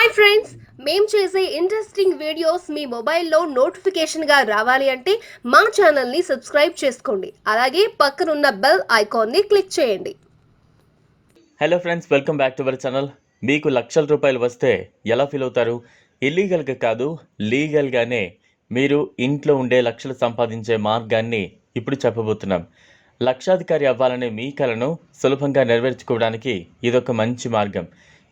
Hi friends మేము చేసే interesting videos మీ మొబైల్లో నోటిఫికేషన్గా రావాలి అంటే మా ఛానల్ని సబ్స్క్రైబ్ చేసుకోండి. అలాగే పక్కనున్న బెల్ ఐకాన్ని క్లిక్ చేయండి. Hello friends welcome back to our channel మీకు లక్షల రూపాయలు వస్తే ఎలా ఫీల్ అవుతారు? ఇల్లీగల్గా కాదు లీగల్గానే మీరు ఇంట్లో ఉండే లక్షలు సంపాదించే మార్గాన్ని ఇప్పుడు చెప్పబోతున్నాం. లక్షాధికారి అవ్వాలనే మీ కలను సులభంగా నెరవేర్చుకోవడానికి ఇదొక మంచి మార్గం.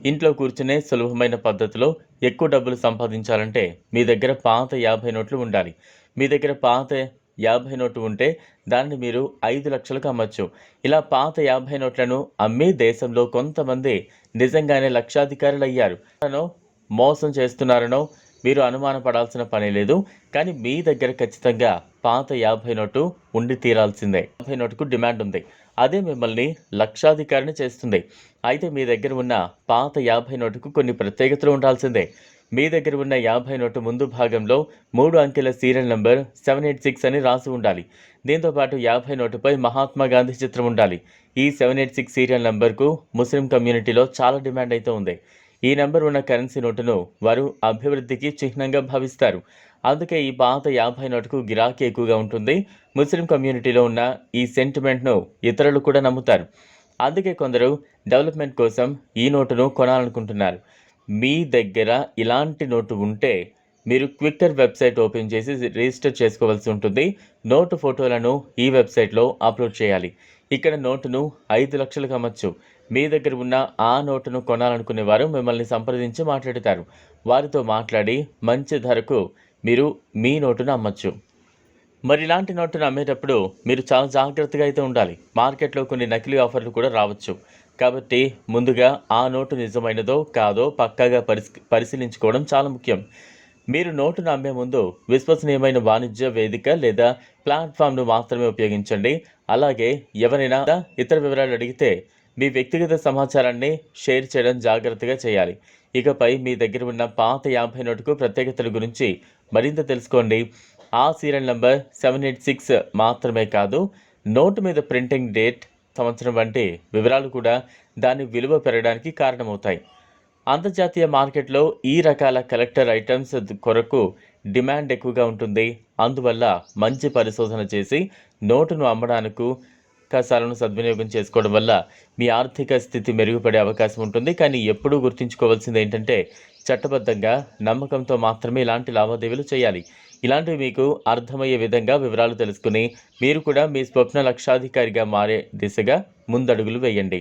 ఇంట్లో కూర్చునే సులభమైన పద్ధతిలో ఎక్కువ డబ్బులు సంపాదించాలంటే మీ దగ్గర పాత యాభై నోట్లు ఉండాలి. మీ దగ్గర పాత యాభై నోటు ఉంటే దాన్ని మీరు ఐదు లక్షలకు అమ్మచ్చు. ఇలా పాత యాభై నోట్లను అమ్మి దేశంలో కొంతమంది నిజంగానే లక్షాధికారులు అయ్యారు అనో మోసం చేస్తున్నారనో మీరు అనుమానపడాల్సిన పని లేదు కానీ మీ దగ్గర ఖచ్చితంగా పాత యాభై నోటు ఉండి తీరాల్సిందే. యాభై నోటుకు డిమాండ్ ఉంది. అదే మిమ్మల్ని లక్షాధికారిని చేస్తుంది. అయితే మీ దగ్గర ఉన్న పాత యాభై నోటుకు కొన్ని ప్రత్యేకతలు ఉండాల్సిందే. మీ దగ్గర ఉన్న యాభై నోటు ముందు భాగంలో మూడు అంకెల serial number seven eight six అని రాసి ఉండాలి. దీంతో పాటు యాభై నోటుపై మహాత్మా గాంధీ చిత్రం ఉండాలి. ఈ సెవెన్ ఎయిట్ సిక్స్ సీరియల్ నెంబర్కు ముస్లిం కమ్యూనిటీలో చాలా డిమాండ్ అయితే ఉంది. ఈ నెంబర్ ఉన్న కరెన్సీ నోటును వారు అభివృద్ధికి చిహ్నంగా భావిస్తారు. అందుకే ఈ పాత యాభై నోటుకు గిరాకీ ఎక్కువగా ఉంటుంది. ముస్లిం కమ్యూనిటీలో ఉన్న ఈ సెంటిమెంట్ను ఇతరులు కూడా నమ్ముతారు. అందుకే కొందరు డెవలప్మెంట్ కోసం ఈ నోటును కొనాలనుకుంటున్నారు. మీ దగ్గర ఇలాంటి నోటు ఉంటే మీరు క్విక్కర్ వెబ్సైట్ ఓపెన్ చేసి రిజిస్టర్ చేసుకోవాల్సి ఉంటుంది. నోటు ఫోటోలను ఈ వెబ్సైట్లో అప్లోడ్ చేయాలి. ఇక్కడ నోటును ఐదు లక్షలకు అమ్మచ్చు. మీ దగ్గర ఉన్న ఆ నోటును కొనాలనుకునే వారు మిమ్మల్ని సంప్రదించి మాట్లాడతారు. వారితో మాట్లాడి మంచి ధరకు మీరు మీ నోటును అమ్మచ్చు. మరి ఇలాంటి నోటును అమ్మేటప్పుడు మీరు చాలా జాగ్రత్తగా అయితే ఉండాలి. మార్కెట్లో కొన్ని నకిలీ ఆఫర్లు కూడా రావచ్చు. కాబట్టి ముందుగా ఆ నోటు నిజమైనదో కాదో పక్కాగా పరిశీ పరిశీలించుకోవడం చాలా ముఖ్యం. మీరు నోటును అమ్మే ముందు విశ్వసనీయమైన వాణిజ్య వేదిక లేదా ప్లాట్ఫామ్ను మాత్రమే ఉపయోగించండి. అలాగే ఎవరైనా ఇతర వివరాలు అడిగితే మీ వ్యక్తిగత సమాచారాన్ని షేర్ చేయడం జాగ్రత్తగా చేయాలి. ఇకపై మీ దగ్గర ఉన్న పాత యాభై నోటుకు ప్రత్యేకతల గురించి మరింత తెలుసుకోండి. ఆ serial number seven eight six మాత్రమే కాదు నోటు మీద ప్రింటింగ్ డేట్ సంవత్సరం వంటి వివరాలు కూడా దాని విలువ పెరగడానికి కారణమవుతాయి. అంతర్జాతీయ మార్కెట్లో ఈ రకాల కలెక్టర్ ఐటమ్స్ కొరకు డిమాండ్ ఎక్కువగా ఉంటుంది. అందువల్ల మంచి పరిశోధన చేసి నోటును అమ్మడానికి అవకాశాలను సద్వినియోగం చేసుకోవడం వల్ల మీ ఆర్థిక స్థితి మెరుగుపడే అవకాశం ఉంటుంది. కానీ ఎప్పుడూ గుర్తుంచుకోవాల్సింది ఏంటంటే చట్టబద్ధంగా నమ్మకంతో మాత్రమే ఇలాంటి లావాదేవీలు చేయాలి. ఇలాంటివి మీకు అర్థమయ్యే విధంగా వివరాలు తెలుసుకుని మీరు కూడా మీ స్వప్న లక్షాధికారిగా మారే దిశగా ముందడుగులు వేయండి.